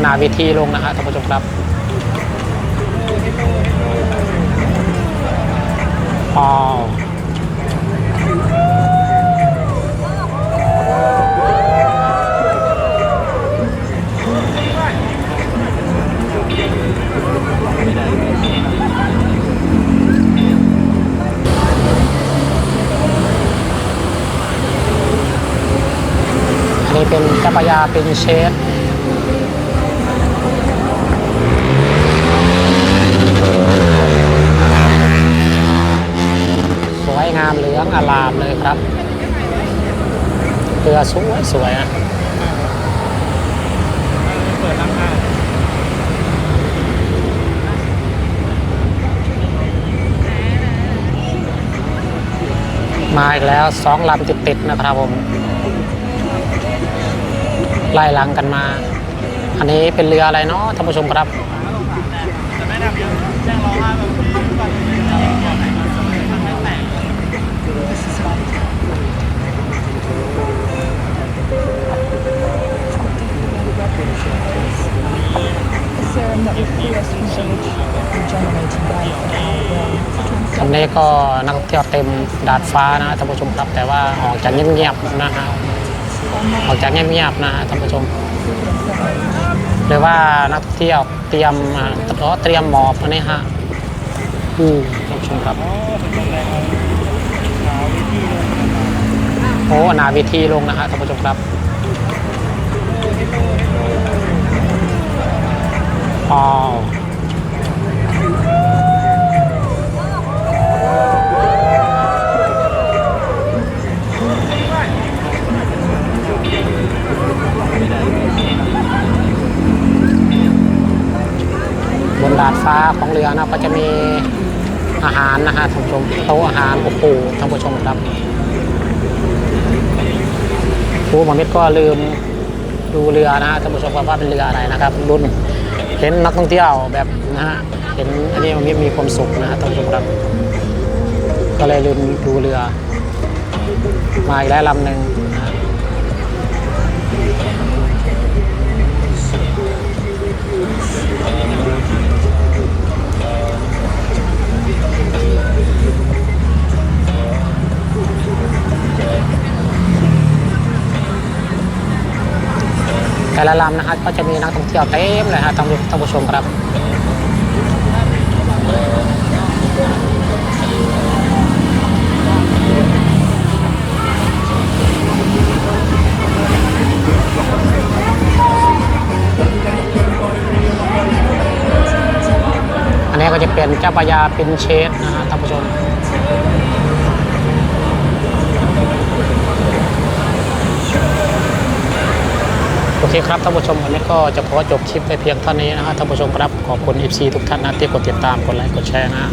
หนาเวทีลงนะฮะท่านผู้ชมครับอ๋ออันนี้เป็นเจ้าพระยาเป็นเชฟ วยงามเหลืองอลามเลยครับเรือสวยสวยอะมาอีกแล้วสองลำติดติดๆนะครับผม ไล่หลังกันมา อันนี้เป็นเรืออะไรเนาะท่านผู้ชมครับ คันนี้ก็นักเที่ยวเต็มดาดฟ้านะท่านผู้ชมครับ แต่ว่าออกจากเงียบๆนะฮะออกจากเงียบๆนะฮะท่านผู้ชมหรือว่านักเที่ยวเตรียมอ๋อเตรียมหมอบอันนี้ฮะอืมท่านผู้ชมครับอ๋อถึงตรงไหนาวิธีลงนะฮะท่านผู้ชมครับ อ๋อบบนดาดฟ้าของเรือนะก็จะมีอาหารนะฮะท่านผู้ชมโต๊ะอาหารโอ้โหท่านผู้ชมครับครูหมอมิตรก็ลืมดูเรือนะฮะท่านผู้ชมว่าเป็นเรืออะไรนะครับรุ่น เห็นนักท่องเที่ยวแบบนะฮะเห็นอันนี้มันมีความสุขนะฮะท่านผู้ชมครับ ก็เลยลืมดูเรือมาอีกแล้วลำหนึ่ง แต่ละลำนะฮะก็จะมีนักท่องเที่ยวเต็มเลยฮะท่านผู้ท่านผู้ชมครับอันนี้ก็จะเป็นเจ้าพระยาป็นเชสนะฮะท่านผู้ชม โอเคครับท่านผู้ชมวันนี้ก็จะขอจบคลิปไปเพียงเท่านี้นะฮะท่านผู้ชมครับขอบคุณ FC ทุกท่านนะที่กดติดตามกดไลค์กดแชร์นะฮะ